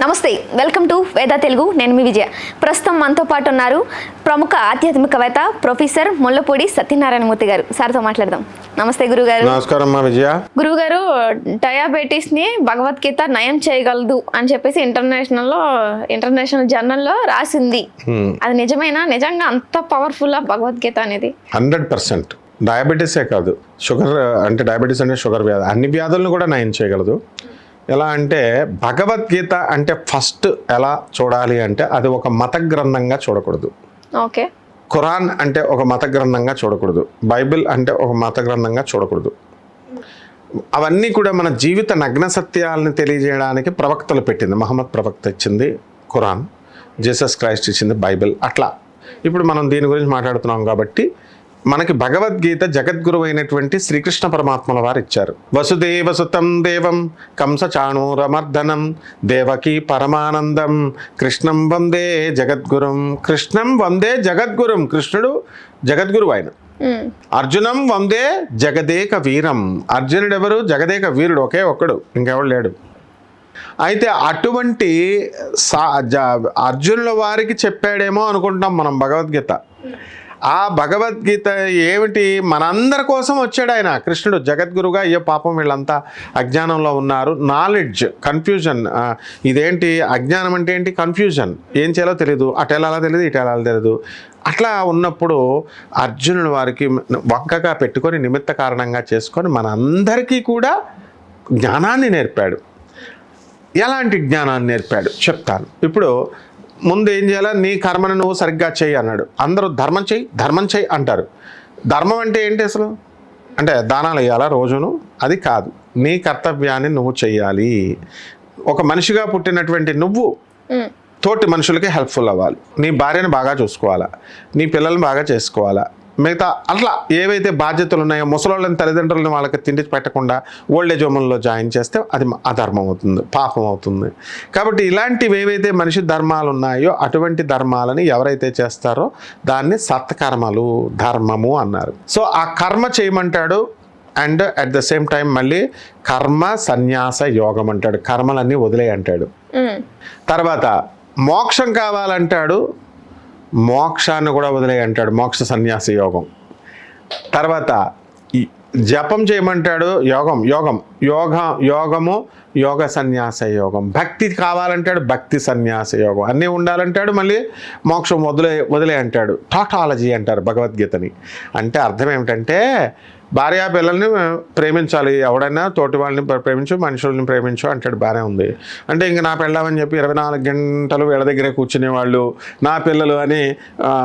నమస్తే welcome to వేద తెలుగు నేను మీ విజయ. ప్రస్తుతం మనతో పాటు ఉన్నారు ప్రముఖ ఆధ్యాత్మికవేత్త ప్రొఫెసర్ ముల్లపూడి సత్యనారాయణమూర్తి గారు. సార్తో మాట్లాడదాం. నమస్తే గురుగారు. నమస్కారం విజయ. గురుగారు డయాబెటీస్ని భగవద్గీత నయం చేయగలదు అని చెప్పేసి ఇంటర్నేషనల్లో ఇంటర్నేషనల్ జర్నల్లో రాసింది. అది నిజమేనా? నిజంగా అంత పవర్ఫుల్ ఆ భగవద్గీత అనేది? Hundred percent. డయాబెటీసే కాదు. షుగర్ అంటే డయాబెటీస్ అంటే షుగర్ వ్యాధి. అన్ని వ్యాధులను కూడా నయం చేయగలదు. ఎలా అంటే భగవద్గీత అంటే ఫస్ట్ ఎలా చూడాలి అంటే అది ఒక మత గ్రంథంగా చూడకూడదు. ఓకే. ఖురాన్ అంటే ఒక మత గ్రంథంగా చూడకూడదు. బైబిల్ అంటే ఒక మత గ్రంథంగా చూడకూడదు. అవన్నీ కూడా మన జీవిత నగ్న సత్యాలను తెలియజేయడానికి ప్రవక్తలు పెట్టింది. మహమ్మద్ ప్రవక్త ఇచ్చింది ఖురాన్. జీసస్ క్రైస్ట్ ఇచ్చింది బైబిల్. అట్లా. ఇప్పుడు మనం దీని గురించి మాట్లాడుతున్నాం కాబట్టి మనకి భగవద్గీత జగద్గురు అయినటువంటి శ్రీకృష్ణ పరమాత్మల వారు ఇచ్చారు వసుదేవ సుతం దేవం కంస చాణూరమర్దనం దేవకి పరమానందం కృష్ణం వందే జగద్గురుం కృష్ణం వందే జగద్గురుం కృష్ణుడు జగద్గురు ఆయన. అర్జునం వందే జగదేక వీరం. అర్జునుడు ఎవరు జగదేక వీరుడు ఒకే ఒక్కడు ఇంకెవడు లేడు. అయితే అటువంటి సా జ అర్జునుల వారికి చెప్పాడేమో అనుకుంటాం మనం భగవద్గీత. ఆ భగవద్గీత ఏమిటి? మనందరి కోసం వచ్చాడు ఆయన. కృష్ణుడు జగద్గురుగా అయ్యో పాపం వీళ్ళంతా అజ్ఞానంలో ఉన్నారు. నాలెడ్జ్ కన్ఫ్యూజన్ ఇదేంటి? అజ్ఞానం అంటే ఏంటి? కన్ఫ్యూజన్ ఏం చేయాలో తెలియదు అటు వెళ్ళాలో తెలియదు ఇటు వెళ్ళాలో తెలియదు అట్లా ఉన్నప్పుడు అర్జునుడు వారికి వంకగా పెట్టుకొని నిమిత్త కారణంగా చేసుకొని మనందరికీ కూడా జ్ఞానాన్ని నేర్పాడు. ఎలాంటి జ్ఞానాన్ని నేర్పాడు? చెప్తాను. ఇప్పుడు ముందు ఏం చేయాలా? నీ కర్మను నువ్వు సరిగ్గా చేయి అన్నాడు. అందరూ ధర్మం చేయి ధర్మం చేయి అంటారు. ధర్మం అంటే ఏంటి అసలు? అంటే దానాలు వేయాలా రోజును? అది కాదు. నీ కర్తవ్యాన్ని నువ్వు చెయ్యాలి ఒక మనిషిగా పుట్టినటువంటి నువ్వు తోటి మనుషులకి హెల్ప్ఫుల్ అవ్వాలి. నీ భార్యను బాగా చూసుకోవాలా? నీ పిల్లల్ని బాగా చేసుకోవాలా? మిగతా అట్లా ఏవైతే బాధ్యతలు ఉన్నాయో ముసలోళ్ళని తల్లిదండ్రులను వాళ్ళకి తిండి పెట్టకుండా ఓల్డేజ్ హోమ్లో జాయిన్ చేస్తే అది అధర్మం అవుతుంది పాపం అవుతుంది. కాబట్టి ఇలాంటివి ఏవైతే మనిషి ధర్మాలు ఉన్నాయో అటువంటి ధర్మాలని ఎవరైతే చేస్తారో దాన్ని సత్కర్మలు ధర్మము అన్నారు. సో ఆ కర్మ చేయమంటాడు and at the same time మళ్ళీ కర్మ సన్యాస యోగం అంటాడు కర్మలన్నీ వదిలే అంటాడు తర్వాత మోక్షం కావాలంటాడు మోక్షాన్ని కూడా వదిలే అంటాడు మోక్ష సన్యాస యోగం. తర్వాత జపం చేయమంటాడు యోగం యోగం యోగ యోగము యోగ సన్యాస యోగం. భక్తి కావాలంటాడు భక్తి సన్యాస యోగం. అన్నీ ఉండాలంటాడు మళ్ళీ మోక్షం వదిలే వదిలే అంటాడు. టాటాలజీ అంటారు భగవద్గీతని. అంటే అర్థం ఏమిటంటే భార్యా పిల్లల్ని ప్రేమించాలి. ఎవడైనా తోటి వాళ్ళని ప్ర- ప్రేమించు మనుషుల్ని ప్రేమించు అంటాడు బాగానే ఉంది. అంటే ఇంక నా పెళ్ళామని చెప్పి ఇరవై నాలుగు గంటలు వీళ్ళ దగ్గరే కూర్చునే వాళ్ళు నా పిల్లలు అని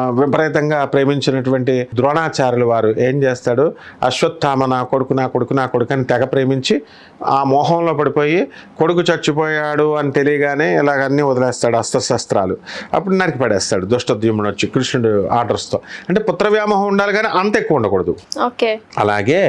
విపరీతంగా ప్రేమించినటువంటి ద్రోణాచార్యులు వారు ఏం చేస్తాడు? అశ్వత్థామ నా కొడుకు నా కొడుకు నా కొడుకు అని తెగ ప్రేమించి ఆ మోహంలో పడిపోయి కొడుకు చచ్చిపోయాడు అని తెలియగానే ఇలాగన్నీ వదిలేస్తాడు అస్త్రశస్త్రాలు. అప్పుడు నరికి పడేస్తాడు దుష్టద్యుమ్నుడు వచ్చి కృష్ణుడు ఆర్డర్స్తో. అంటే పుత్ర వ్యామోహం ఉండాలి కానీ అంత ఎక్కువ ఉండకూడదు. ఓకే. అలాగే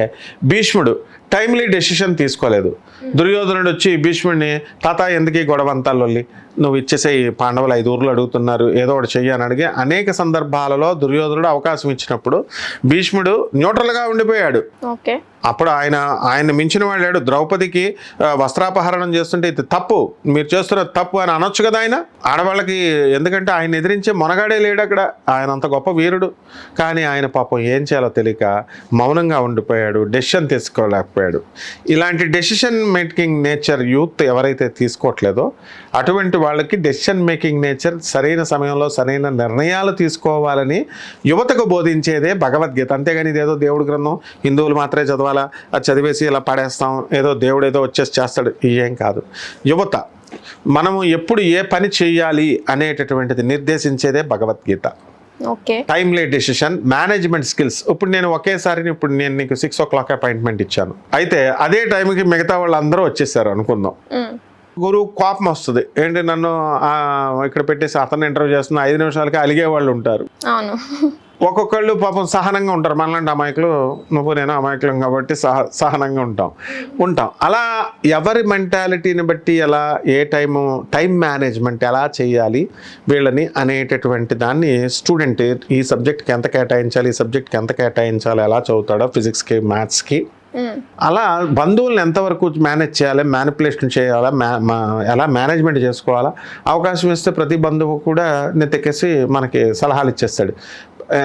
భీష్ముడు టైమ్లీ డెసిషన్ తీసుకోలేదు. దుర్యోధనుడు వచ్చి భీష్ముడిని తాత ఎందుకు గొడవ అంతా లొల్లి? నువ్వు ఇచ్చేసేయి పాండవులు ఐదు ఊర్లు అడుగుతున్నారు ఏదో ఒకటి చెయ్యి అని అడిగి అనేక సందర్భాలలో దుర్యోధనుడు అవకాశం ఇచ్చినప్పుడు భీష్ముడు న్యూట్రల్గా ఉండిపోయాడు. ఓకే. అప్పుడు ఆయన ఆయన మించిన వాడు లేడు. ద్రౌపదికి వస్త్రాపహరణం చేస్తుంటే ఇది తప్పు. మీరు చేస్తున్న తప్పు అని అనొచ్చు కదా ఆయన? ఆడవాళ్ళకి ఎందుకంటే ఆయన ఎదిరించే మొనగాడే లేడు అక్కడ. ఆయన అంత గొప్ప వీరుడు. కానీ ఆయన పాపం ఏం చేయాలో తెలియక మౌనంగా ఉండిపోయాడు. డెసిషన్ చెప్పాడు. ఇలాంటి డెసిషన్ మేకింగ్ నేచర్ యూత్ ఎవరైతే తీసుకోవట్లేదో అటువంటి వాళ్ళకి డెసిషన్ మేకింగ్ నేచర్ సరైన సమయంలో సరైన నిర్ణయాలు తీసుకోవాలని యువతకు బోధించేదే భగవద్గీత. అంతేగాని ఇదేదో దేవుడి గ్రంథం హిందువులు మాత్రమే చదవాలా అది చదివేసి ఇలా పడేస్తాం ఏదో దేవుడు ఏదో వచ్చేసి చేస్తాడు ఏం కాదు. యువత మనము ఎప్పుడు ఏ పని చేయాలి అనేటటువంటిది నిర్దేశించేదే Bhagavad Gita. Timely decision management skills ఇప్పుడు నేను ఒకేసారి ఇప్పుడు నేను నీకు సిక్స్ ఓ క్లాక్ అపాయింట్మెంట్ ఇచ్చాను. అయితే అదే టైంకి మిగతా వాళ్ళందరూ వచ్చేసారు అనుకుందాం. గురువు కోపం వస్తుంది. ఏంటి నన్ను ఆ, ఇక్కడ పెట్టేసి అతను ఇంటర్వ్యూ చేస్తున్న ఐదు నిమిషాలకి అలిగే వాళ్ళు ఉంటారు. అవును. ఒక్కొక్కళ్ళు పాపం సహనంగా ఉంటారు. మనలాంటి అమాయకులు నువ్వు నేను అమాయకులం కాబట్టి సహ సహనంగా ఉంటాం. ఉంటాం. అలా ఎవరి మెంటాలిటీని బట్టి ఎలా ఏ టైము టైం మేనేజ్మెంట్ ఎలా చేయాలి వీళ్ళని అనేటటువంటి దాన్ని స్టూడెంట్ ఈ సబ్జెక్ట్కి ఎంత కేటాయించాలి ఈ సబ్జెక్ట్కి ఎంత కేటాయించాలి ఎలా చదువుతాడో ఫిజిక్స్కి మ్యాథ్స్కి అలా బంధువులను ఎంతవరకు మేనేజ్ చేయాలి మ్యానిపులేషన్ చేయాలా మా- ఎలా మేనేజ్మెంట్ చేసుకోవాలా? అవకాశం ఇస్తే ప్రతి బంధువు కూడా నెత్తెక్కేసి మనకి సలహాలు ఇచ్చేస్తాడు.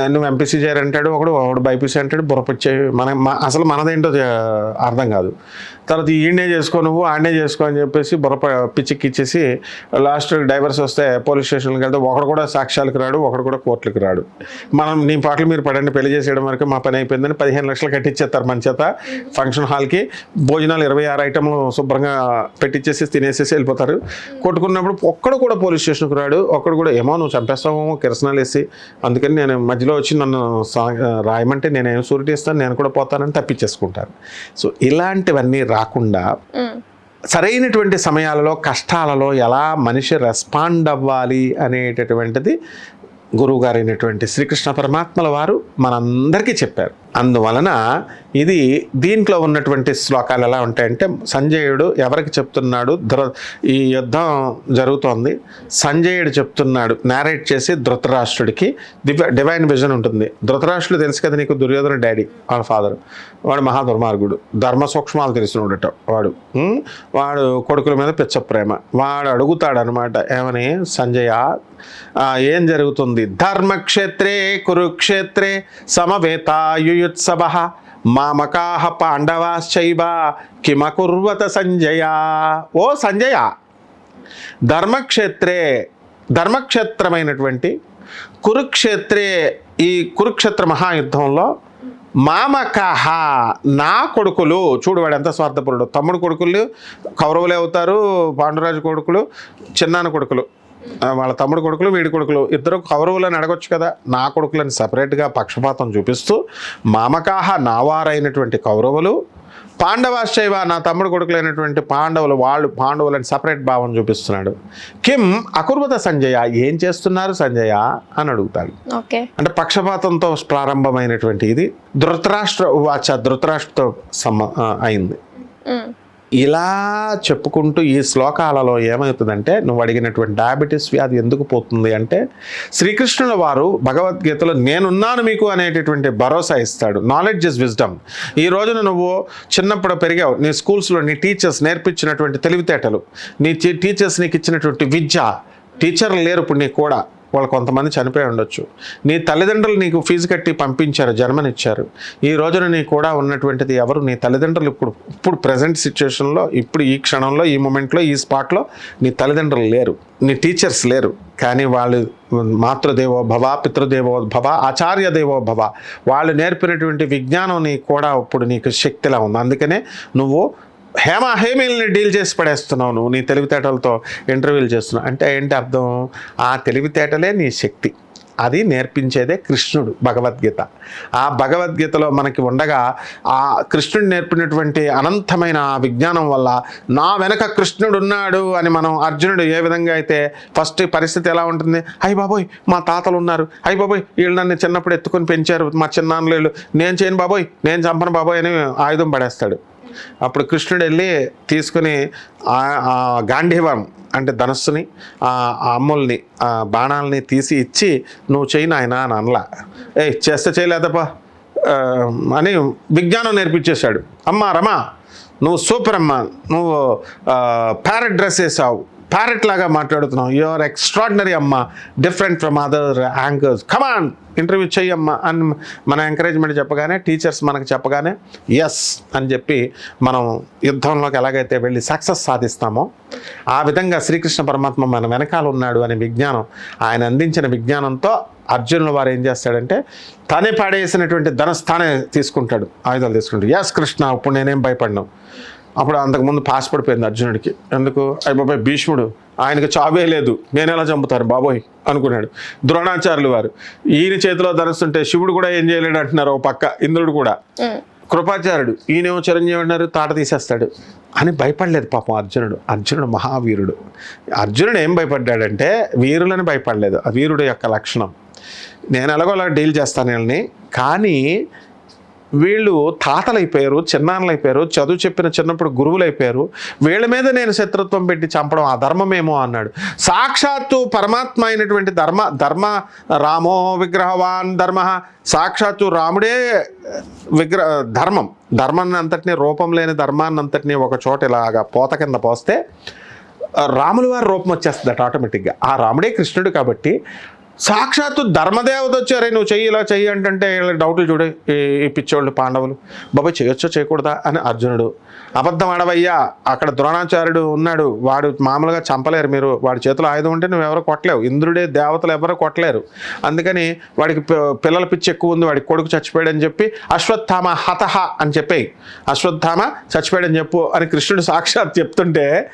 నువ్వు ఎంపీసీ చేయాలంటాడు ఒకడు ఒకడు బైపీసీ అంటాడు బుర్రపచ్చే మన అసలు మనదేంటో అర్థం కాదు. తర్వాత ఈయనే చేసుకో నువ్వు ఆడనే చేసుకో అని చెప్పేసి బుర్ర పిచ్చిక్కిచ్చేసి పిచ్చికి ఇచ్చేసి లాస్ట్ డైవర్స్ వస్తే పోలీస్ స్టేషన్కి వెళ్తే ఒకడు కూడా సాక్ష్యాలకు రాడు ఒకడు కూడా కోర్టులకు రాడు. మనం నీ పాటలు మీరు పడండి పెళ్ళి చేసేయడం వరకు మా పని అయిపోయిందని పదిహేను లక్షలు కట్టించేస్తారు మన చేత ఫంక్షన్ హాల్కి. భోజనాలు ఇరవై ఆరు ఐటమ్లు శుభ్రంగా పెట్టించేసి తినేసేసి వెళ్ళిపోతారు. కొట్టుకున్నప్పుడు ఒక్కడు కూడా పోలీస్ స్టేషన్కి రాడు ఒక్కడు కూడా ఏమో నువ్వు చంపేస్తావేమో కిరసనాలు వేసి అందుకని నేను మధ్యలో వచ్చి నన్ను రాయమంటే నేను సూరిటీ ఇస్తాను నేను కూడా పోతానని తప్పించేసుకుంటాను. సో ఇలాంటివన్నీ రా ఉమ్, సరైనటువంటి సమయాలలో కష్టాలలో ఎలా మనిషి రెస్పాండ్ అవ్వాలి అనేటటువంటిది గురువు గారైనటువంటి శ్రీకృష్ణ పరమాత్మల వారు మనందరికీ చెప్పారు. అందువలన ఇది దీంట్లో ఉన్నటువంటి శ్లోకాలు ఎలా ఉంటాయంటే సంజయుడు ఎవరికి చెప్తున్నాడు ధృ ఈ యుద్ధం జరుగుతోంది. సంజయుడు చెప్తున్నాడు నేరేట్ చేసి ధృతరాష్ట్రుడికి. దివ్య డివైన్ విజన్ ఉంటుంది. ధృతరాష్ట్రుడు తెలుసు కదా నీకు దుర్యోధన డాడీ వాళ్ళ ఫాదర్ వాడు మహా దుర్మార్గుడు ధర్మ సూక్ష్మాలు తెలిసినోడట వాడు. వాడు కొడుకుల మీద పిచ్చ ప్రేమ. వాడు అడుగుతాడు అనమాట ఏమని? సంజయ ఏం జరుగుతుంది? ధర్మక్షేత్రే కురుక్షేత్రే సమవేతాయుయుత్సవ మామకాహ పాండవాశ్చైవ కిమకుర్వత సంజయ. ఓ సంజయ! ధర్మక్షేత్రే ధర్మక్షేత్రమైనటువంటి కురుక్షేత్రే ఈ కురుక్షేత్ర మహాయుద్ధంలో మామకాహ నా కొడుకులు చూడు వాడు ఎంత స్వార్థపరుడు. తమ్ముడు కొడుకులు కౌరవులే అవుతారు పాండురాజు కొడుకులు చిన్నాన్న కొడుకులు. వాళ్ళ తమ్ముడు కొడుకులు వీడి కొడుకులు. ఇద్దరు కౌరవులని అడగొచ్చు కదా. నా కొడుకులని సపరేట్గా పక్షపాతం చూపిస్తూ మామకాహ నావారైనటువంటి కౌరవులు పాండవాశ్చైవ నా తమ్ముడు కొడుకులైనటువంటి పాండవులు వాళ్ళు పాండవులని సపరేట్ భావం చూపిస్తున్నాడు. కిం అకుర్వత సంజయ ఏం చేస్తున్నారు సంజయ అని అడుగుతాడు. అంటే పక్షపాతంతో ప్రారంభమైనటువంటి ఇది. ధృతరాష్ట్ర వాచ ధృతరాష్ట్రతో సమ అయింది. ఇలా చెప్పుకుంటూ ఈ శ్లోకాలలో ఏమవుతుందంటే నువ్వు అడిగినటువంటి డయాబెటీస్ వ్యాధి ఎందుకు పోతుంది అంటే శ్రీకృష్ణుల వారు భగవద్గీతలో నేనున్నాను మీకు అనేటటువంటి భరోసా ఇస్తాడు. నాలెడ్జ్ ఇస్ విజ్డమ్ ఈ రోజున నువ్వు చిన్నప్పుడు పెరిగావు. నీ స్కూల్స్లో నీ టీచర్స్ నేర్పించినటువంటి తెలివితేటలు నీ టీచర్స్ నీకు ఇచ్చినటువంటి విద్య టీచర్లు లేరు ఇప్పుడు నీకు కూడా. వాళ్ళు కొంతమంది చనిపోయి ఉండొచ్చు. నీ తల్లిదండ్రులు నీకు ఫీజు కట్టి పంపించారు జన్మనిచ్చారు. ఈ రోజున నీ కూడా ఉన్నటువంటిది ఎవరు? నీ తల్లిదండ్రులు ఇప్పుడు ఇప్పుడు ప్రజెంట్ సిచ్యువేషన్లో ఇప్పుడు ఈ క్షణంలో ఈ మూమెంట్లో ఈ స్పాట్లో నీ తల్లిదండ్రులు లేరు. నీ టీచర్స్ లేరు. కానీ వాళ్ళు మాతృదేవో భవ పితృదేవో భవ ఆచార్య దేవో భవ. వాళ్ళు నేర్పినటువంటి విజ్ఞానం నీ కూడా ఇప్పుడు నీకు శక్తిలా ఉంది. అందుకనే నువ్వు హేమ హేమీల్ని డీల్ చేసి పడేస్తున్నావు నువ్వు నీ తెలివితేటలతో ఇంటర్వ్యూలు చేస్తున్నావు. అంటే ఏంటి అర్థం? ఆ తెలివితేటలే నీ శక్తి. అది నేర్పించేదే కృష్ణుడు భగవద్గీత. ఆ భగవద్గీతలో మనకి ఉండగా ఆ కృష్ణుడు నేర్పినటువంటి అనంతమైన ఆ విజ్ఞానం వల్ల నా వెనక కృష్ణుడు ఉన్నాడు అని మనం అర్జునుడు ఏ విధంగా అయితే ఫస్ట్ పరిస్థితి ఎలా ఉంటుంది? అయ్య బాబోయ్ మా తాతలు ఉన్నారు. అయ్య బాబోయ్ వీళ్ళు నన్ను చిన్నప్పుడు ఎత్తుకొని పెంచారు మా చిన్నాన్నలు నేను చేయను బాబోయ్ నేను చంపను బాబోయ్ అని ఆయుధం పడేస్తాడు. అప్పుడు కృష్ణుడు వెళ్ళి తీసుకుని గాంధీవరం అంటే ధనస్సుని ఆ అమ్ముల్ని ఆ బాణాలని తీసి ఇచ్చి నువ్వు చేయి నాయన అని అనలా. ఏ చేస్తే చేయలేదప్పా అని విజ్ఞానం నేర్పించేశాడు. అమ్మా రమా నువ్వు సూపర్ అమ్మ నువ్వు ప్యారెట్ డ్రెస్ వేసావు ప్యారెట్ లాగా మాట్లాడుతున్నావు. యు ఆర్ ఎక్స్ట్రాడినరీ అమ్మ. Different from other anchors come on interview చెయ్యమ్మా అని మన ఎంకరేజ్మెంట్ చెప్పగానే టీచర్స్ మనకు చెప్పగానే ఎస్ అని చెప్పి మనం యుద్ధంలోకి ఎలాగైతే వెళ్ళి సక్సెస్ సాధిస్తామో ఆ విధంగా శ్రీకృష్ణ పరమాత్మ మన వెనకాల ఉన్నాడు అనే విజ్ఞానం ఆయన అందించిన విజ్ఞానంతో అర్జునుల వారు ఏం చేస్తాడంటే తనే పాడేసినటువంటి ధనస్థానే తీసుకుంటాడు ఆయుధాలు తీసుకుంటాడు. ఎస్ కృష్ణ ఇప్పుడు నేనేం భయపడినావు అప్పుడు అంతకుముందు పాస్ పడిపోయింది అర్జునుడికి. ఎందుకు? అయ్య బాబాయ్ భీష్ముడు. ఆయనకు చావే లేదు. నేను ఎలా చంపుతాను? బాబోయ్ అనుకున్నాడు. ద్రోణాచార్యులు వారు. ఈయన చేతిలో ధరిస్తుంటే శివుడు కూడా ఏం చేయలేడు అంటున్నారు ఒక పక్క ఇంద్రుడు కూడా. కృపాచార్యుడు ఈయనేమో చిరంజీవి అన్నారు తాట తీసేస్తాడు. అని భయపడలేదు పాపం అర్జునుడు. అర్జునుడు మహావీరుడు. అర్జునుడు ఏం భయపడ్డాడంటే వీరులని భయపడలేదు. ఆ వీరుడు యొక్క లక్షణం. నేను ఎలాగో అలా డీల్ చేస్తాను వీళ్ళని. కానీ వీళ్ళు తాతలైపోయారు చిన్నాన్నలైపోయారు చిన్నాన్నలు అయిపోయారు చదువు చెప్పిన చిన్నప్పుడు గురువులైపోయారు. వీళ్ళ మీద నేను శత్రుత్వం పెట్టి చంపడం ఆ ధర్మమేమో అన్నాడు. సాక్షాత్తు పరమాత్మ అయినటువంటి ధర్మ ధర్మ రామో విగ్రహవాన్ ధర్మ సాక్షాత్తు రాముడే విగ్రహ ధర్మం. ధర్మాన్ని అంతటినీ రూపం లేని ధర్మాన్ని అంతటినీ ఒక చోట ఇలాగా పోత కింద పోస్తే ఆ రాముల వారి రూపం వచ్చేస్తుంది ఆటోమేటిక్గా ఆ రాముడే కృష్ణుడు కాబట్టి సాక్షాత్తు ధర్మదేవత వచ్చారే నువ్వు చెయ్యి ఇలా చెయ్యి అంటే డౌట్లు చూడు ఈ- పిచ్చోళ్ళు పాండవులు. బాబాయ్ చేయొచ్చో చేయకూడదా? అని అర్జునుడు అబద్ధం ఆడవయ్యా అక్కడ ద్రోణాచార్యుడు ఉన్నాడు వాడు మామూలుగా చంపలేరు మీరు వాడి చేతిలో ఆయుధం ఉంటే నువ్వు ఎవరు కొట్టలేవు ఇంద్రుడే దేవతలు ఎవరో కొట్టలేరు. అందుకని వాడికి పిల్లల పిచ్చి ఎక్కువ ఉంది వాడికి కొడుకు చచ్చిపోయాడని చెప్పి అశ్వత్థామ హతహ అని చెప్పేయి. అశ్వత్థామ చచ్చిపోయాడని చెప్పు అని కృష్ణుడు సాక్షాత్ చెప్తుంటే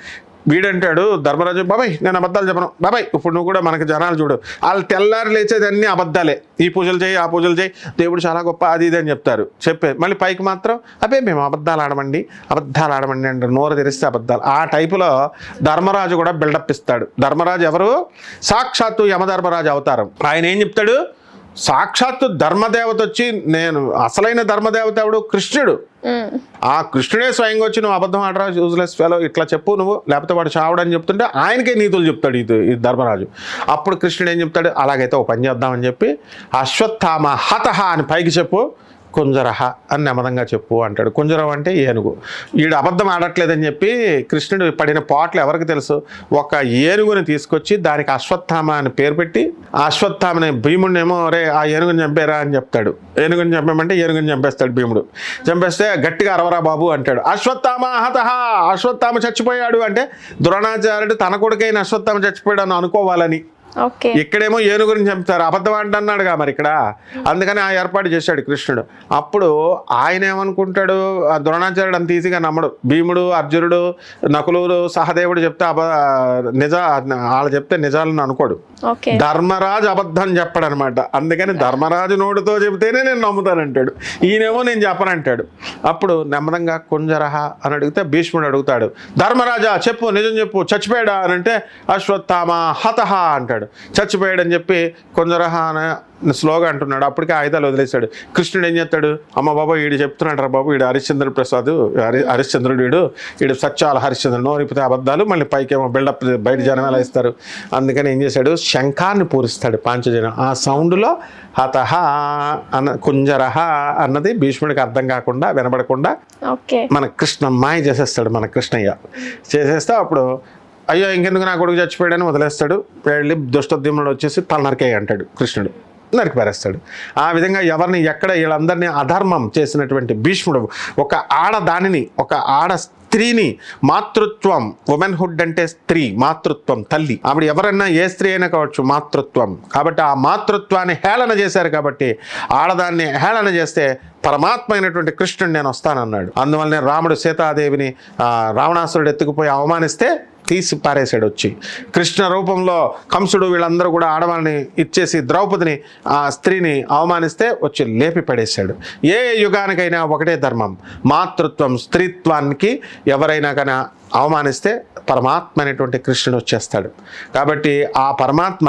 వీడంటాడు ధర్మరాజు బాబాయ్ నేను అబద్ధాలు చెప్పను. బాబాయ్ ఇప్పుడు నువ్వు కూడా మనకి జనాలు చూడు. వాళ్ళు తెల్లారి లేచేది అన్ని అబద్ధాలే. ఈ పూజలు చేయి ఆ పూజలు చేయి. దేవుడు చాలా గొప్ప అది ఇది అని చెప్తారు. చెప్పే మళ్ళీ పైకి మాత్రం అబ్బే మేము అబద్ధాలు ఆడమండి అబద్ధాలు ఆడమండి అంటారు. నోరు తెరిస్తే అబద్ధాలు. ఆ టైపులో ధర్మరాజు కూడా బిల్డప్ ఇస్తాడు. ధర్మరాజు ఎవరు? సాక్షాత్తు యమధర్మరాజు అవతారం. ఆయన ఏం చెప్తాడు? సాక్షాత్తు ధర్మదేవత వచ్చి నేను అసలైన ధర్మదేవత ఎవడు? కృష్ణుడు. ఆ కృష్ణుడే స్వయంగా వచ్చి నువ్వు అబద్ధం ఆడరా యూజ్లెస్ ఫెలో ఇట్లా చెప్పు నువ్వు. లేకపోతే వాడు చావడని చెప్తుంటే ఆయనకే నీతులు చెప్తాడు ఇది ఈ ధర్మరాజు. అప్పుడు కృష్ణుడు ఏం చెప్తాడు? అలాగైతే ఓ పని చేద్దామని చెప్పి అశ్వత్థామ హతహ అని పైకి చెప్పు. కుంజరహ అని నెమ్మదంగా చెప్పు అంటాడు. కుంజరం అంటే ఏనుగు వీడు అబద్ధం ఆడట్లేదని చెప్పి కృష్ణుడు పడిన పాటలు ఎవరికి తెలుసు? ఒక ఏనుగుని తీసుకొచ్చి దానికి అశ్వత్థామ అని పేరు పెట్టి అశ్వత్థామని భీముడిని ఏమో రే ఆ ఏనుగుని చంపేరా అని చెప్తాడు. ఏనుగుని చంపేమంటే ఏనుగుని చంపేస్తాడు భీముడు. చంపేస్తే గట్టిగా అరవరా బాబు అంటాడు. అశ్వత్థామ హతహ అశ్వత్థామ చచ్చిపోయాడు అంటే ద్రోణాచార్యుడు తన కొడుకైన అశ్వత్థామ చచ్చిపోయాడు అని అనుకోవాలని. ఇక్కడేమో ఏనుగుని చంపుతారు. అబద్ధం అంటున్నాడుగా మరి ఇక్కడ. అందుకని ఆ ఏర్పాటు చేశాడు కృష్ణుడు. అప్పుడు ఆయన ఏమనుకుంటాడు ఆ ద్రోణాచార్యుడు అంత ఈజీగా నమ్మడు. భీముడు అర్జునుడు నకులుడు సహదేవుడు చెప్తే అబ నిజ వాళ్ళు చెప్తే నిజాలను అనుకోడు. ధర్మరాజు అబద్ధం చెప్పడు అనమాట అందుకని ధర్మరాజు నోటితో చెబితేనే నేను నమ్ముతానంటాడు. ఈయనేమో నేను చెప్పనంటాడు. అప్పుడు నెమ్మదంగా కుంజరహ అని అడిగితే భీష్ముడు అడుగుతాడు. ధర్మరాజా చెప్పు నిజం చెప్పు చచ్చిపోయాడా అని అంటే అశ్వత్థామ హతహ అంటాడు. చచ్చిపోయాడని చెప్పి కుంజరహ అని స్లోగా అంటున్నాడు. అప్పటికే ఆయుధాలు వదిలేశాడు. కృష్ణుడు ఏం చేస్తాడు? అమ్మ బాబా వీడు చెప్తున్నాడు రా బాబు వీడు హరిశ్చంద్ర ప్రసాద్ హరి హరిశ్చంద్రుడు వీడు వీడు సత్యాల హరిశ్చంద్రుడు నోరిపితే అబద్ధాలు మళ్ళీ పైకేమో బిల్డప్ బయట జనం ఎలా ఇస్తారు? అందుకని ఏం చేశాడు? శంఖాన్ని పూరిస్తాడు పాంచజనం. ఆ సౌండ్లో హతహ అన్న కుంజరహ అన్నది భీష్ముడికి అర్థం కాకుండా వినబడకుండా మన కృష్ణ మాయ చేసేస్తాడు మన కృష్ణయ్య. చేసేస్తే అప్పుడు అయ్యో ఇంకెందుకు నా కొడుకు చచ్చిపోయాడని వదిలేస్తాడు. వెళ్ళి దుష్టోద్యముడు వచ్చేసి తల నరికేయి అంటాడు కృష్ణుడు. నరికి పారేస్తాడు ఆ విధంగా ఎవరిని ఎక్కడ వీళ్ళందరినీ అధర్మం చేసినటువంటి భీష్ముడు ఒక ఆడదానిని ఒక ఆడ స్త్రీని మాతృత్వం ఉమెన్హుడ్ అంటే స్త్రీ మాతృత్వం తల్లి. ఆవిడ ఎవరన్నా ఏ స్త్రీ అయినా కావచ్చు మాతృత్వం. కాబట్టి ఆ మాతృత్వాన్ని హేళన చేశారు కాబట్టి ఆడదాన్ని హేళన చేస్తే పరమాత్మ అయినటువంటి కృష్ణుడు నేను వస్తానన్నాడు. అందువల్లనే రాముడు సీతాదేవిని రావణాసురుడు ఎత్తుకుపోయి అవమానిస్తే తీసి పారేశాడు వచ్చి. కృష్ణ రూపంలో కంసుడు వీళ్ళందరూ కూడా ఆడవాళ్ళని ఇచ్చేసి ద్రౌపదిని ఆ స్త్రీని అవమానిస్తే వచ్చి లేపి పడేశాడు ఏ యుగానికైనా ఒకటే ధర్మం. మాతృత్వం స్త్రీత్వానికి ఎవరైనా కానీ అవమానిస్తే పరమాత్మ అనేటువంటి కృష్ణుడు వచ్చేస్తాడు. కాబట్టి ఆ పరమాత్మ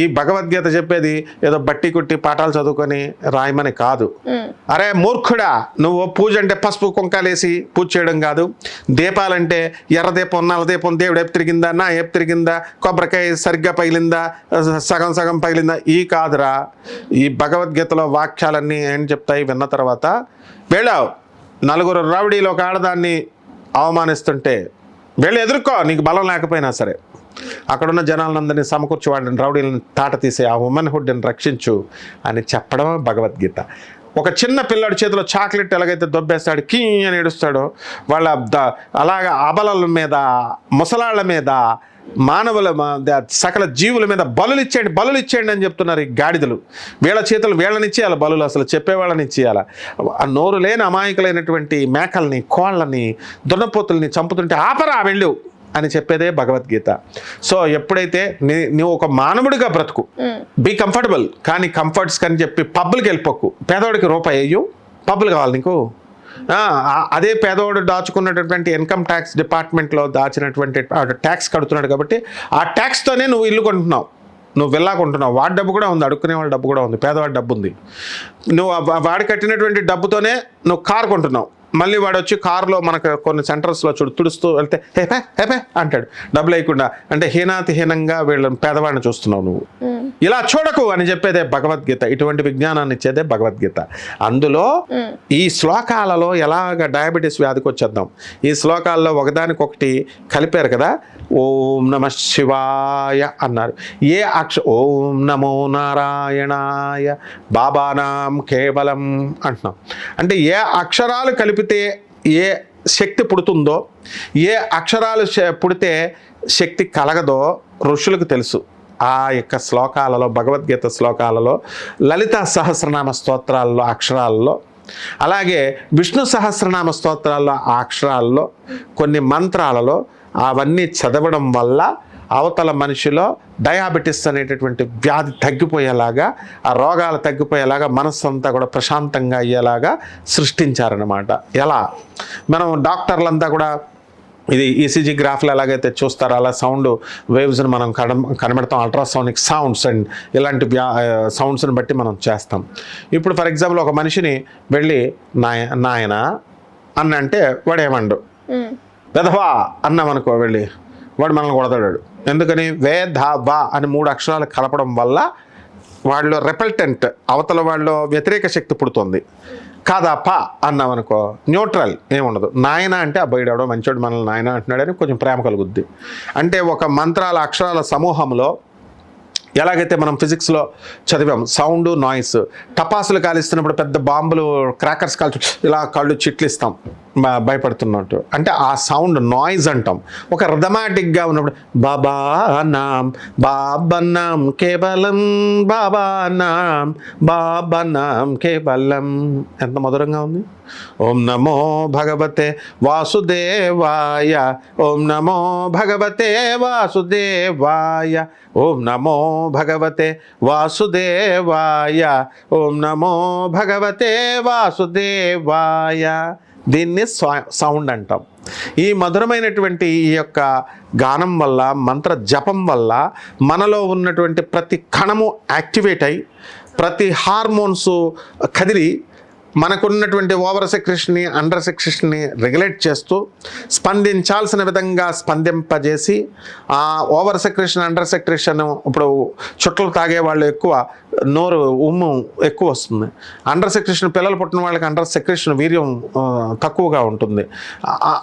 ఈ భగవద్గీత చెప్పేది ఏదో బట్టి కుట్టి పాఠాలు చదువుకొని రాయమని కాదు. అరే మూర్ఖుడా నువ్వు పూజ అంటే పసుపు కుంకాలేసి పూజ చేయడం కాదు. దీపాలంటే ఎర్ర దీపం నల్ల దీపం దేవుడు ఎప్పు తిరిగిందా నా ఎప్పు తిరిగిందా కొబ్బరికాయ సరిగ్గా పగిలిందా సగం సగం పగిలిందా? ఈ కాదురా. ఈ భగవద్గీతలో వాక్యాలన్నీ ఏం చెప్తాయి విన్న తర్వాత వెళ్ళావు. నలుగురు రౌడీలు ఒక ఆడదాన్ని అవమానిస్తుంటే వెళ్ళి ఎదుర్కో నీకు బలం లేకపోయినా సరే. అక్కడున్న జనాలందరినీ సమకూర్చి వాళ్ళని రౌడీలను తాట తీసే ఆ ఉమెన్హుడ్ని రక్షించు అని చెప్పడం భగవద్గీత. ఒక చిన్న పిల్లాడి చేతిలో చాక్లెట్ ఎలాగైతే దొబ్బేస్తాడు కీ అని ఏడుస్తాడో వాళ్ళ ద- అలాగ అబలల మీద ముసలాళ్ళ మీద మానవుల సకల జీవుల మీద బలులు ఇచ్చేయండి బలులు ఇచ్చేయండి అని చెప్తున్నారు ఈ గాడిదలు. వీళ్ళ చేతులు వీళ్ళని ఇచ్చేయాలి బలులు అసలు చెప్పేవాళ్ళని ఇచ్చేయాలి. ఆ నోరు లేని అమాయకులైనటువంటి మేకల్ని కోళ్ళని దున్నపోతుల్ని చంపుతుంటే ఆపరా వెళ్ళు అని చెప్పేదే భగవద్గీత. సో ఎప్పుడైతే నీ నువ్వు ఒక మానవుడిగా బ్రతుకు బీ కంఫర్టబుల్ కానీ కంఫర్ట్స్ కని చెప్పి పబ్బులకి వెళ్ళిపోకు. పేదవాడికి రూపాయి అయ్యు పబ్బులు కావాలి నీకు. అదే పేదవాడు దాచుకున్నటువంటి ఇన్కమ్ ట్యాక్స్ డిపార్ట్మెంట్లో దాచినటువంటి ట్యాక్స్ కడుతున్నాడు కాబట్టి ఆ ట్యాక్స్తోనే నువ్వు ఇల్లు కొంటున్నావు. నువ్వు వెళ్ళాకుంటున్నావు కొంటున్నావు. వాడి డబ్బు కూడా ఉంది అడుక్కునే వాళ్ళ డబ్బు కూడా ఉంది పేదవాడి డబ్బు ఉంది. నువ్వు వాడు వాడి కట్టినటువంటి డబ్బుతోనే నువ్వు కారు కొంటున్నావు. మళ్ళీ వాడు వచ్చి కారులో మనకు కొన్ని సెంటర్స్లో చూడు తుడుస్తూ వెళ్తే హేపే హేపే అంటాడు. డబ్బులు వేయకుండా అంటే హీనాతి హీనంగా వీళ్ళని పేదవాడిని చూస్తున్నావు నువ్వు. ఇలా చూడకు అని చెప్పేదే భగవద్గీత. ఇటువంటి విజ్ఞానాన్ని ఇచ్చేదే భగవద్గీత. అందులో ఈ శ్లోకాలలో ఎలాగ డయాబెటీస్ వ్యాధికి వచ్చేద్దాం? ఈ శ్లోకాల్లో ఒకదానికొకటి కలిపారు కదా? ఓం నమ శివాయ అన్నారు. ఏ అక్ష ఓం నమో నారాయణాయ బాబానాం కేవలం అంటున్నాం. అంటే ఏ అక్షరాలు కలిపితే ఏ శక్తి పుడుతుందో ఏ అక్షరాలు పుడితే శక్తి కలగదో ఋషులకు తెలుసు. ఆ యొక్క శ్లోకాలలో భగవద్గీత శ్లోకాలలో లలిత సహస్రనామ స్తోత్రాల్లో అక్షరాల్లో అలాగే విష్ణు సహస్రనామ స్తోత్రాల్లో ఆ అక్షరాల్లో కొన్ని మంత్రాలలో అవన్నీ చదవడం వల్ల అవతల మనిషిలో డయాబెటిస్ అనేటటువంటి వ్యాధి తగ్గిపోయేలాగా ఆ రోగాలు తగ్గిపోయేలాగా మనస్సు అంతా కూడా ప్రశాంతంగా అయ్యేలాగా సృష్టించారనమాట ఎలా? మనం డాక్టర్లంతా కూడా ఇది ఈసీజీ గ్రాఫ్లు ఎలాగైతే చూస్తారో అలా సౌండ్ వేవ్స్ని మనం కడ కనబడతాం అల్ట్రాసౌనిక్ సౌండ్స్ అండ్ ఇలాంటి వ్యా సౌండ్స్ని బట్టి మనం చేస్తాం. ఇప్పుడు ఫర్ ఎగ్జాంపుల్ ఒక మనిషిని వెళ్ళి నాయ నాయన అని అంటే వాడేమండు వెధవా అన్నామనుకో వెళ్ళి వాడు మనల్ని కొడతాడు ఎందుకని? వే ధా అని మూడు అక్షరాలు కలపడం వల్ల వాళ్ళు రెపల్టెంట్ అవతల వాళ్ళు వ్యతిరేక శక్తి పుడుతుంది. కాదా పా అన్నామనుకో న్యూట్రల్ ఏముండదు. నాయన అంటే అబ్బాయిడు ఎవడో మంచోడు మనల్ని నాయన అంటున్నాడని కొంచెం ప్రేమ కలుగుద్ది. అంటే ఒక మంత్రాల అక్షరాల సమూహంలో ఎలాగైతే మనం ఫిజిక్స్లో చదివాం సౌండ్ నాయిస్ టపాసులు కాలిస్తున్నప్పుడు పెద్ద బాంబులు క్రాకర్స్ కాల్చు ఇలా కళ్ళు చిట్లిస్తాం. భయపడుతున్నట్టు. అంటే ఆ సౌండ్ నాయిస్ అంటాం. ఒక రిథమాటిక్గా ఉన్నప్పుడు బాబా నాం బాబన్నాం కేవలం బాబా నాం బాబన్నాం కేవలం. ఎంత మధురంగా ఉంది. ఓం నమో భగవతే వాసుదేవాయ ఓం నమో భగవతే వాసుదేవాయ ఓం నమో భగవతే వాసుదేవాయ ఓం నమో భగవతే వాసుదేవాయ. దీన్ని సౌండ్ అంటాం. ఈ మధురమైనటువంటి ఈ యొక్క గానం వల్ల మంత్ర జపం వల్ల మనలో ఉన్నటువంటి ప్రతి కణము యాక్టివేట్ అయి ప్రతి హార్మోన్స్ కదిలి మనకున్నటువంటి ఓవర్ సెక్రెషన్ని అండర్ సెక్రెషన్ని రెగ్యులేట్ చేస్తూ స్పందించాల్సిన విధంగా స్పందింపజేసి ఆ ఓవర్ సెక్రెషన్ అండర్ సెక్రెషన్ ఇప్పుడు చుట్టలు తాగే వాళ్ళు ఎక్కువ నోరు ఉమ్ము ఎక్కువ వస్తుంది. అండర్ సెక్రెషన్ పిల్లలు పుట్టిన వాళ్ళకి అండర్ సెక్రెషన్ వీర్యం తక్కువగా ఉంటుంది.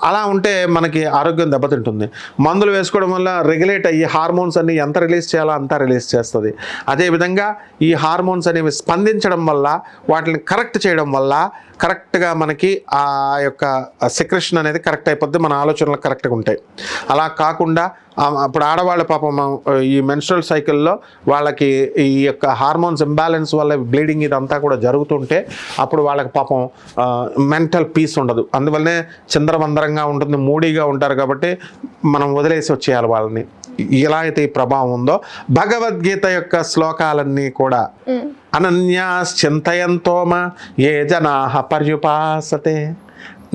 అలా ఉంటే మనకి ఆరోగ్యం దెబ్బతింటుంది. మందులు వేసుకోవడం వల్ల రెగ్యులేట్ అయ్యి హార్మోన్స్ అన్ని ఎంత రిలీజ్ చేయాలో అంతా రిలీజ్ చేస్తుంది. అదేవిధంగా ఈ హార్మోన్స్ అనేవి స్పందించడం వల్ల వాటిని కరెక్ట్ చేయడం వల్ల కరెక్ట్గా మనకి ఆ యొక్క సెక్రెషన్ అనేది కరెక్ట్ అయిపోద్ది మన ఆలోచనలు కరెక్ట్గా ఉంటాయి. అలా కాకుండా అప్పుడు ఆడవాళ్ళ పాపం ఈ మెన్స్ట్రల్ సైకిల్లో వాళ్ళకి ఈ యొక్క హార్మోన్స్ ఇంబ్యాలెన్స్ వల్ల బ్లీడింగ్ ఇదంతా కూడా జరుగుతుంటే అప్పుడు వాళ్ళకి పాపం మెంటల్ పీస్ ఉండదు. అందువల్లనే చిందరవందరంగా ఉంటుంది మూడీగా ఉంటారు కాబట్టి మనం వదిలేసి వచ్చేయాలి వాళ్ళని. ఎలా అయితే ఈ ప్రభావం ఉందో భగవద్గీత యొక్క శ్లోకాలన్నీ కూడా అనన్యాశ్చింతయంతోమ ఏ జనా పర్యుపాసతే.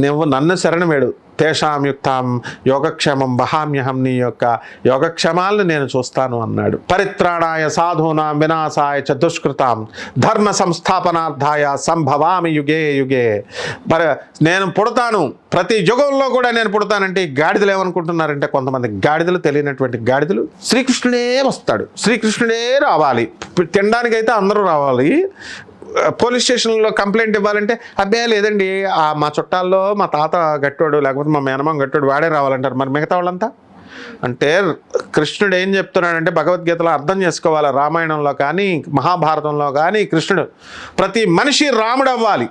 నువ్వు నన్ను శరణమేడు. తేషాం యుక్తాం యోగక్షేమం వహామ్యహం నీ యొక్క యోగక్షేమాలను నేను చూస్తాను అన్నాడు. పరిత్రాణాయ సాధూనాం వినాశాయ చ దుష్కృతాం ధర్మ సంస్థాపనార్థాయ సంభవామి యుగే యుగే. మరి నేను పుడతాను. ప్రతి యుగంలో కూడా నేను పుడతానంటే గాడిదలు ఏమనుకుంటున్నారంటే కొంతమంది గాడిదలు తెలియనటువంటి గాడిదలు శ్రీకృష్ణుడే వస్తాడు. శ్రీకృష్ణుడే రావాలి. తినడానికైతే అందరూ రావాలి. పోలీస్ స్టేషన్లో కంప్లైంట్ ఇవ్వాలంటే అబ్బాయి లేదండి మా చుట్టాల్లో మా తాత గట్టోడు లేకపోతే మా మేనమామ గట్టోడు వాడే రావాలంటారు. మరి మిగతా వాళ్ళంతా? అంటే కృష్ణుడు ఏం చెప్తున్నాడంటే భగవద్గీతలో అర్థం చేసుకోవాలి రామాయణంలో కానీ మహాభారతంలో కానీ కృష్ణుడు ప్రతి మనిషి రాముడు అవ్వాలి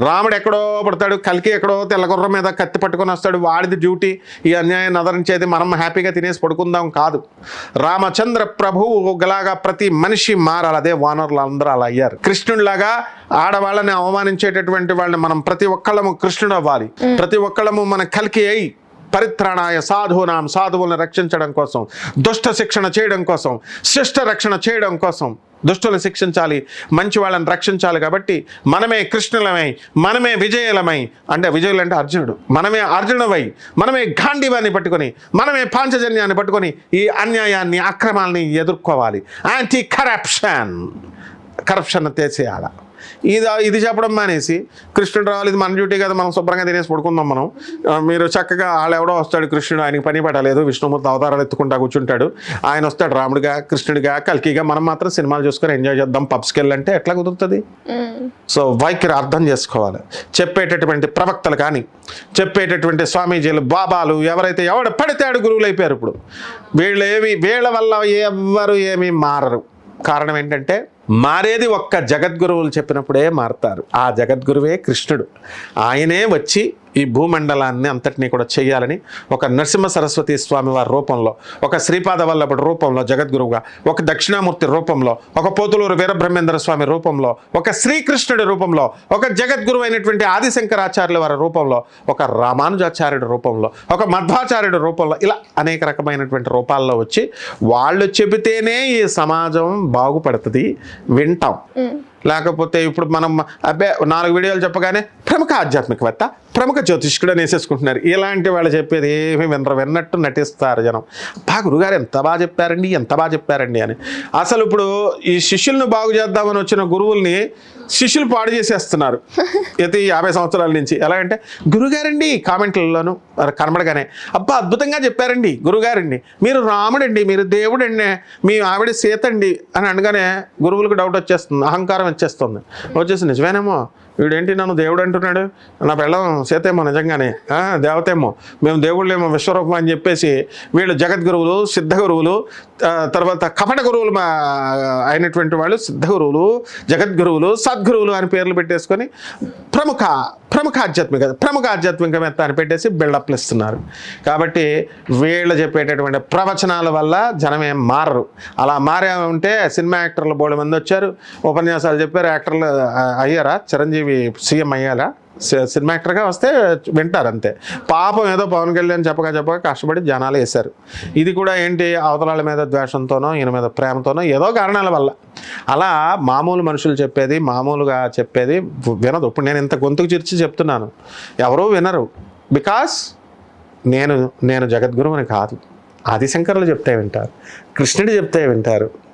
రాముడు ఎక్కడో పడతాడు కలికి ఎక్కడో తెల్లగుర్ర మీద కత్తి పట్టుకొని వస్తాడు వాడిది డ్యూటీ ఈ అన్యాయాన్ని నదరించేది మనం హ్యాపీగా తినేసి పడుకుందాం కాదు. రామచంద్ర ప్రభువు గలాగా ప్రతి మనిషి మారాలి అదే వానరులు అందరూ అలా అయ్యారు. కృష్ణుడిలాగా ఆడవాళ్ళని అవమానించేటటువంటి వాళ్ళని మనం ప్రతి ఒక్కళ్ళము కృష్ణుడు అవ్వాలి ప్రతి ఒక్కళ్ళము మన కలికి అయి పరిత్రాణాయ సాధువునాం సాధువులను రక్షించడం కోసం దుష్ట శిక్షణ చేయడం కోసం శిష్ట రక్షణ చేయడం కోసం దుష్టులను శిక్షించాలి మంచి వాళ్ళని రక్షించాలి కాబట్టి మనమే కృష్ణులమై మనమే విజయులమై అంటే విజయులు అంటే అర్జునుడు. మనమే అర్జునుడమై మనమే గాంధీవాన్ని పట్టుకొని మనమే పాంచజన్యాన్ని పట్టుకొని ఈ అన్యాయాన్ని అక్రమాలని ఎదుర్కోవాలి. యాంటీ కరప్షన్ కరప్షన్ తీసేయాల. ఇది ఇది చెప్పడం మానేసి కృష్ణుడు రావాలి ఇది మన డ్యూటీ కదా మనం శుభ్రంగా తినేసి పడుకుందాం మనం. మీరు చక్కగా వాళ్ళు ఎవడో వస్తాడు కృష్ణుడు ఆయనకి పని పట్టలేదు విష్ణుమూర్తి అవతారాలు ఎత్తుకుంటా కూర్చుంటాడు. ఆయన వస్తాడు రాముడిగా కృష్ణుడిగా కల్కిగా మనం మాత్రం సినిమాలు చూసుకొని ఎంజాయ్ చేద్దాం పబ్స్కి వెళ్ళంటే ఎట్లా కుదురుతుంది? సో వైఖరి అర్థం చేసుకోవాలి. చెప్పేటటువంటి ప్రవక్తలు కానీ చెప్పేటటువంటి స్వామీజీలు బాబాలు ఎవరైతే ఎవడు పడితే ఆడు గురువులు అయిపోయారు ఇప్పుడు. వీళ్ళు ఏమి వీళ్ళ వల్ల ఎవ్వరు ఏమీ మారరు. కారణం ఏంటంటే మారేది ఒక్క జగద్గురువులు చెప్పినప్పుడే మారతారు. ఆ జగద్గురువే కృష్ణుడు. ఆయనే వచ్చి ఈ భూమండలాన్ని అంతటినీ కూడా చేయాలని ఒక నరసింహ సరస్వతి స్వామి వారి రూపంలో ఒక శ్రీపాద వల్లభుడు రూపంలో జగద్గురువుగా ఒక దక్షిణామూర్తి రూపంలో ఒక పోతులూరు వీరబ్రహ్మేంద్ర స్వామి రూపంలో ఒక శ్రీకృష్ణుడి రూపంలో ఒక జగద్గురు అయినటువంటి ఆదిశంకరాచార్యుల వారి రూపంలో ఒక రామానుజాచార్యుడి రూపంలో ఒక మధ్వాచార్యుడి రూపంలో ఇలా అనేక రకమైనటువంటి రూపాల్లో వచ్చి వాళ్ళు చెబితేనే ఈ సమాజం బాగుపడుతుంది వింటాం. లేకపోతే ఇప్పుడు మనం అబ్బే నాలుగు వీడియోలు చెప్పగానే ప్రముఖ ఆధ్యాత్మికవేత్త ప్రముఖ జ్యోతిష్కుడు అని వేసేసుకుంటున్నారు. ఇలాంటి వాళ్ళు చెప్పేది ఏమి వినరు విన్నట్టు నటిస్తారు జనం. బా గురుగారు ఎంత బాగా చెప్పారండి ఎంత బాగా చెప్పారండి అని. అసలు ఇప్పుడు ఈ శిష్యులను బాగు చేద్దామని వచ్చిన గురువుల్ని శిష్యులు పాడు చేసేస్తున్నారు. అయితే యాభై సంవత్సరాల నుంచి ఎలా అంటే గురుగారండి కామెంట్లలోను కనబడగానే అబ్బా అద్భుతంగా చెప్పారండి గురుగారండి. మీరు రాముడండి మీరు దేవుడండి మీ ఆవిడ సీతండి అని అనగానే గురువులకు డౌట్ వచ్చేస్తుంది అహంకారం వచ్చేస్తుంది. వచ్చేసి నిజమేనేమో? వీడేంటి నన్ను దేవుడు అంటున్నాడు? నా పెళ్ళం సీతేమో నిజంగానే. దేవతేమో. మేము దేవుళ్ళేమో విశ్వరూపం అని చెప్పేసి వీళ్ళు జగద్గురువులు సిద్ధ గురువులు తర్వాత కపట గురువులు మా అయినటువంటి వాళ్ళు సిద్ధ గురువులు జగద్గురువులు సద్గురువులు అని పేర్లు పెట్టేసుకొని ప్రముఖ ప్రముఖ ఆధ్యాత్మిక ప్రముఖ ఆధ్యాత్మికవేత్త అని పెట్టేసి బిల్డప్లు ఇస్తున్నారు. కాబట్టి వీళ్ళు చెప్పేటటువంటి ప్రవచనాల వల్ల జనమేం మారరు. అలా మారే ఉంటే సినిమా యాక్టర్లు బోడు మంది వచ్చారు. ఉపన్యాసాలు చెప్పారు యాక్టర్లు అయ్యారా? చిరంజీవి సీఎం అయ్యాలా? సి- సినిమా యాక్టర్గా వస్తే వింటారు అంతే. పాపం ఏదో పవన్ కళ్యాణ్ చెప్పగా చెప్పగా కష్టపడి జనాలు వేశారు. ఇది కూడా ఏంటి? అవతలాల మీద ద్వేషంతోనో ఈయన మీద ప్రేమతోనో ఏదో కారణాల వల్ల. అలా మామూలు మనుషులు చెప్పేది మామూలుగా చెప్పేది వినదు. ఇప్పుడు నేను ఇంత గొంతుకు చిరిచి చెప్తున్నాను. ఎవరూ వినరు. బికాస్ నేను నేను జగద్గురువుని కాదు. ఆదిశంకరులు చెప్తే వింటారు. కృష్ణుడు చెప్తే వింటారు.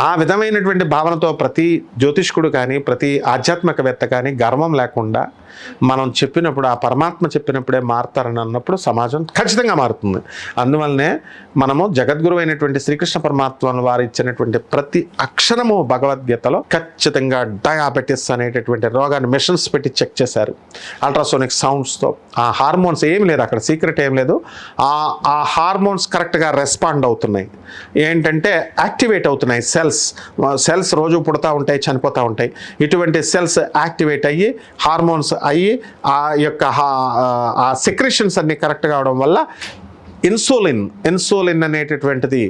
ఆ విధమైనటువంటి భావనతో ప్రతి జ్యోతిష్కుడు కానీ ప్రతి ఆధ్యాత్మికవేత్త కానీ గర్వం లేకుండా మనం చెప్పినప్పుడు ఆ పరమాత్మ చెప్పినప్పుడే మారుతారని అన్నప్పుడు సమాజం ఖచ్చితంగా మారుతుంది. అందువల్లనే మనము జగద్గురు అయినటువంటి శ్రీకృష్ణ పరమాత్మను వారు ఇచ్చినటువంటి ప్రతి అక్షరము భగవద్గీతలో ఖచ్చితంగా డయాబెటిస్ అనేటటువంటి రోగాన్ని మిషన్స్ పెట్టి చెక్ చేశారు. అల్ట్రాసోనిక్ సౌండ్స్తో. ఆ హార్మోన్స్ ఏం లేదు అక్కడ సీక్రెట్ ఏం లేదు. ఆ ఆ హార్మోన్స్ కరెక్ట్గా రెస్పాండ్ అవుతున్నాయి. ఏంటంటే యాక్టివేట్ అవుతున్నాయి సెల్స్. సెల్స్ రోజు పుడతా ఉంటాయి చనిపోతూ ఉంటాయి. ఇటువంటి సెల్స్ యాక్టివేట్ అయ్యి హార్మోన్స్ అయ్యి ఆ యొక్క ఆ సెక్రెషన్స్ అన్ని కరెక్ట్ కావడం వల్ల ఇన్సులిన్ ఇన్సులిన్ అనేటటువంటిది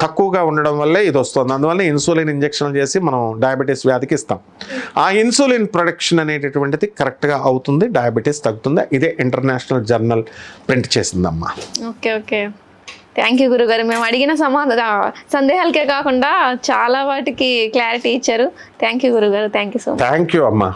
తక్కువగా ఉండడం వల్లే ఇది వస్తుంది. అందువల్ల ఇన్సులిన్ ఇంజెక్షన్ చేసి మనం డయాబెటీస్ వ్యాధికి ఇస్తాం. ఆ ఇన్సులిన్ ప్రొడక్షన్ అనేటటువంటిది కరెక్ట్గా అవుతుంది డయాబెటీస్ తగ్గుతుంది. ఇదే international journal print చేసిందమ్మా. Okay okay. Thank you గురుగారు. మేము అడిగిన సమాధాన సందేహాలకే కాకుండా చాలా వాటికి క్లారిటీ ఇచ్చారు. థ్యాంక్ యూ గురుగారు. Thank you so much thank you అమ్మా.